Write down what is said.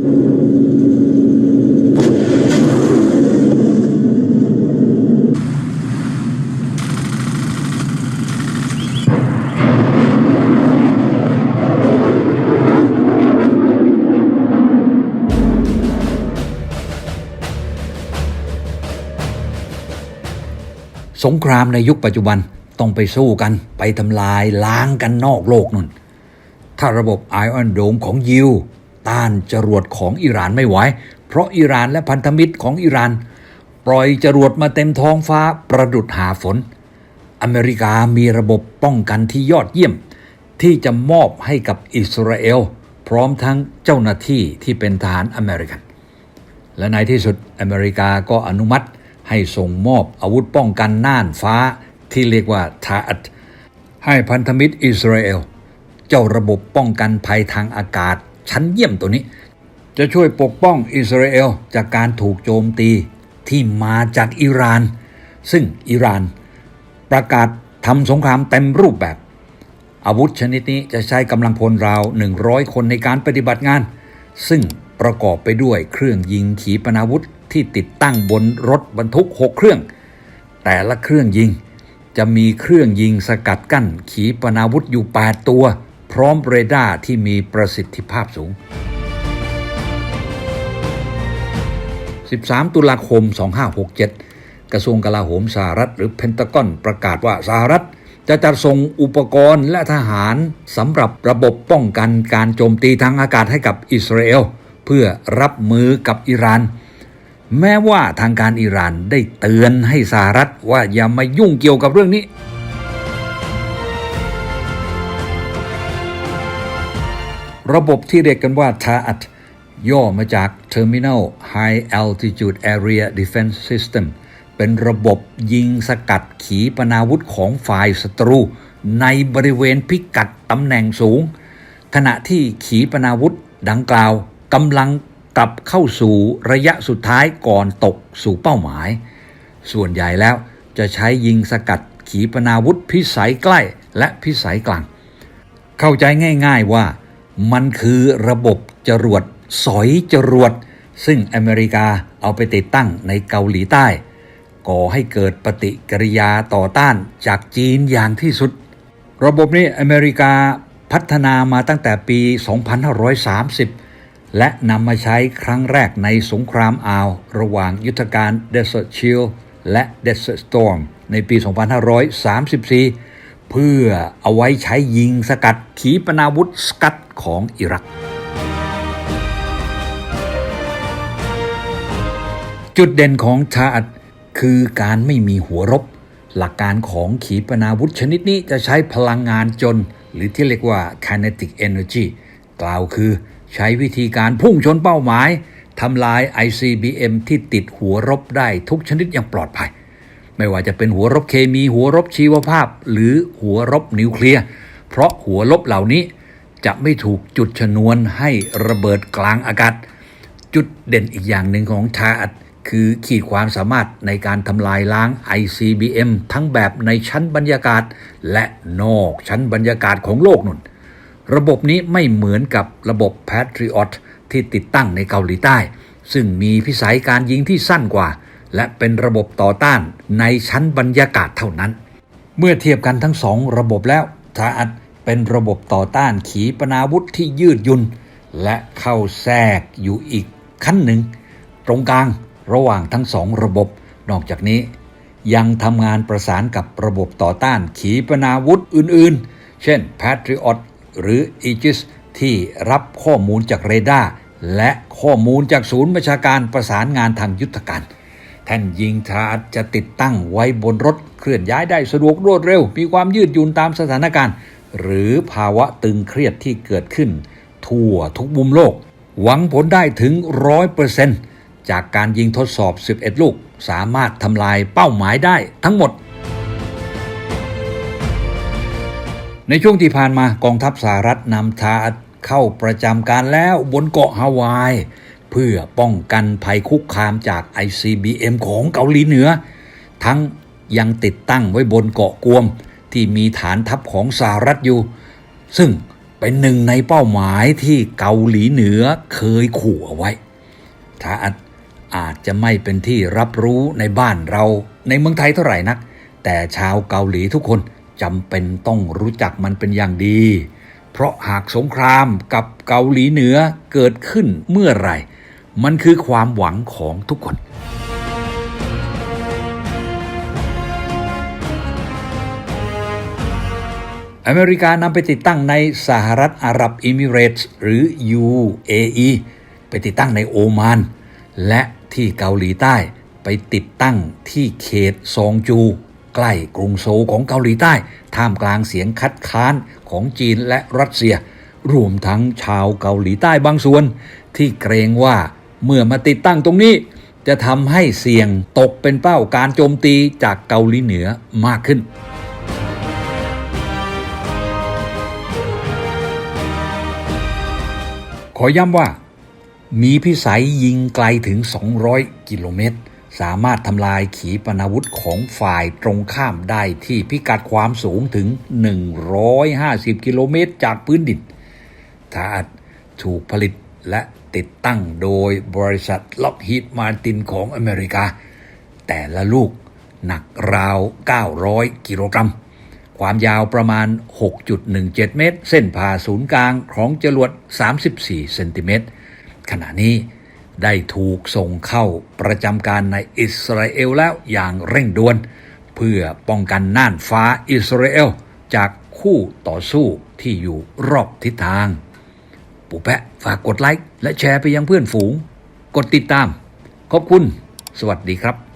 สงครามในยุคปัจจุบันต้องไปสู้กันไปทำลายล้างกันนอกโลกนุ่น ถ้าระบบไอออนโดมของยิว ต้านจรวดของอิหร่านไม่ไหว เพราะอิหร่านและพันธมิตรของอิหร่าน ปล่อยจรวดมาเต็มท้องฟ้าประดุดหาฝน อเมริกามีระบบป้องกันที่ยอดเยี่ยม ที่จะมอบให้กับอิสราเอล พร้อมทั้งเจ้าหน้าที่ที่เป็นทหารอเมริกัน และในที่สุดอเมริกาก็อนุมัติให้ส่งมอบอาวุธป้องกันน่านฟ้าที่เรียกว่าทาอัตให้พันธมิตรอิสราเอล เจ้าระบบป้องกันภัยทางอากาศ ชั้นเยี่ยมตัวนี้ จะช่วยปกป้องอิสราเอลจากการถูกโจมตีที่มาจากอิหร่าน ซึ่งอิหร่านประกาศทำสงครามเต็มรูปแบบ อาวุธชนิดนี้จะใช้กำลังพลราว 100 คนในการปฏิบัติงาน ซึ่งประกอบไปด้วยเครื่องยิงขีปนาวุธที่ติดตั้งบนรถบรรทุก 6 เครื่อง แต่ละเครื่องยิงจะมีเครื่องยิงสกัดกั้นขีปนาวุธอยู่ 8 ตัว พร้อมเรดาร์ที่มีประสิทธิภาพสูง 13 ตุลาคม 2567 กระทรวงกลาโหมสหรัฐหรือเพนตากอนประกาศว่าสหรัฐจะจัดส่งอุปกรณ์และทหารสำหรับระบบป้องกันการโจมตีทางอากาศให้กับอิสราเอล เพื่อรับมือกับอิหร่าน แม้ว่าทางการอิหร่านได้เตือนให้สหรัฐว่าอย่ามายุ่งเกี่ยวกับเรื่องนี้ ระบบที่เรียกกันว่า TAAT ย่อมาจาก Terminal High Altitude Area Defense System เป็นระบบยิงสกัดขีปนาวุธของฝ่ายศัตรู ในบริเวณพิกัดตำแหน่งสูง ขณะที่ขีปนาวุธดังกล่าวกำลังกลับเข้าสู่ระยะสุดท้ายก่อนตกสู่เป้าหมาย ส่วนใหญ่แล้วจะใช้ยิงสกัดขีปนาวุธพิสัยใกล้และพิสัยกลาง เข้าใจง่าย ๆว่า มันคือระบบจรวดสอยจรวด ซึ่งอเมริกาเอาไปติดตั้งในเกาหลีใต้ ก่อให้เกิดปฏิกิริยาต่อต้านจากจีนอย่างที่สุด ระบบนี้อเมริกาพัฒนามาตั้งแต่ปี 2530 และนำมาใช้ครั้งแรกในสงครามอ่าว ระหว่างยุทธการ Desert Shield และ Desert Storm ในปี 2534 เพื่อเอาไว้ใช้ยิงสกัดขีปนาวุธสกัดของอิรัก จุดเด่นของทาอัดคือการไม่มีหัวรบ หลักการของขีปนาวุธชนิดนี้จะใช้พลังงานจน หรือที่เรียกว่า kinetic energy กล่าวคือใช้วิธีการพุ่งชนเป้าหมายทำลาย ICBM ที่ติดหัวรบได้ทุกชนิดอย่างปลอดภัย ไม่ว่าจะเป็นหัวรบเคมี หัวรบชีวภาพ หรือหัวรบนิวเคลียร์เพราะหัวรบเหล่านี้จะไม่ถูกจุดชนวนให้ระเบิดกลางอากาศ จุดเด่นอีกอย่างหนึ่งของทาอัดคือขีดความสามารถในการทำลายล้าง ICBM ทั้งแบบในชั้นบรรยากาศ และนอกชั้นบรรยากาศของโลกนุ่น ระบบนี้ไม่เหมือนกับระบบ Patriot ที่ติดตั้งในเกาหลีใต้ ซึ่งมีพิสัยการยิงที่สั้นกว่า และเป็นระบบต่อต้านในชั้นบรรยากาศเท่านั้น เมื่อเทียบกันทั้งสองระบบแล้วทาอัดเป็นระบบต่อต้านขีปนาวุธที่ยืดยุน และเข้าแทรกอยู่อีกขั้นหนึ่ง ตรงกลางระหว่างทั้งสองระบบ นอกจากนี้ยังทำงานประสานกับระบบต่อต้านขีปนาวุธอื่นๆ เช่น Patriot หรือ Aegis ที่รับข้อมูลจากเรดาร์และข้อมูลจากศูนย์ประชาการประสานงานทางยุทธการ ท่นยิงทาจะติดตั้งไว้บนรถเคลื่อนย้ายได้สะดวกรวดเร็ว มีความยืดหยุ่นตามสถานการณ์ หรือภาวะตึงเครียดที่เกิดขึ้น ทั่วทุกมุมโลก หวังผลได้ถึงร้อยเปอร์เซนต์จากการยิงทดสอบ 11 ลูก สามารถทำลายเป้าหมายได้ทั้งหมด ในช่วงที่ผ่านมากองทัพสหรัฐนำทาเข้าประจำการแล้วบนเกาะฮาวาย เพื่อป้องกันภัยคุกคามจาก ICBM ของเกาหลีเหนือ ทั้งยังติดตั้งไว้บนเกาะกวม ที่มีฐานทัพของสหรัฐอยู่ ซึ่งเป็นหนึ่งในเป้าหมายที่เกาหลีเหนือเคยขู่เอาไว้ถ้าอาจอาจจะไม่เป็นที่รับรู้ในบ้านเราในเมืองไทยเท่าไหร่นัก แต่ชาวเกาหลีทุกคนจำเป็นต้องรู้จักมันเป็นอย่างดี เพราะหากสงครามกับเกาหลีเหนือเกิดขึ้นเมื่อไหร่ มันคือความหวังของทุกคน อเมริกานำไปติดตั้งในสหรัฐอาหรับอิมิเรตส์หรือ UAE ไปติดตั้งในโอมาน และที่เกาหลีใต้ไปติดตั้งที่เขตซองจู ใกล้กรุงโซลของเกาหลีใต้ ท่ามกลางเสียงคัดค้านของจีนและรัสเซีย รวมทั้งชาวเกาหลีใต้บางส่วน ที่เกรงว่า เมื่อมาติดตั้งตรงนี้ จะทำให้เสี่ยงตกเป็นเป้าการโจมตีจากเกาหลีเหนือมากขึ้นขอย้ำว่า มีพิสัยยิงไกลถึง 200 กิโลเมตร สามารถทำลายขีปนาวุธของฝ่ายตรงข้ามได้ที่พิกัดความสูงถึง 150 กิโลเมตรจากพื้นดินถ้าถูกผลิต และติดตั้งโดยบริษัทล็อกฮีดมาตินของอเมริกา แต่ละลูกหนักราว 900 กิโลกรัม ความยาวประมาณ 6.17 เมตร เส้นผ่าศูนย์กลางของจรวด 34 เซนติเมตร ขณะนี้ได้ถูกส่งเข้าประจำการในอิสราเอลแล้วอย่างเร่งด่วน เพื่อป้องกันน่านฟ้าอิสราเอล จากคู่ต่อสู้ที่อยู่รอบทิศทาง ปูแปะฝากกดไลค์และแชร์ไปยังเพื่อนฝูง กดติดตาม ขอบคุณ สวัสดีครับ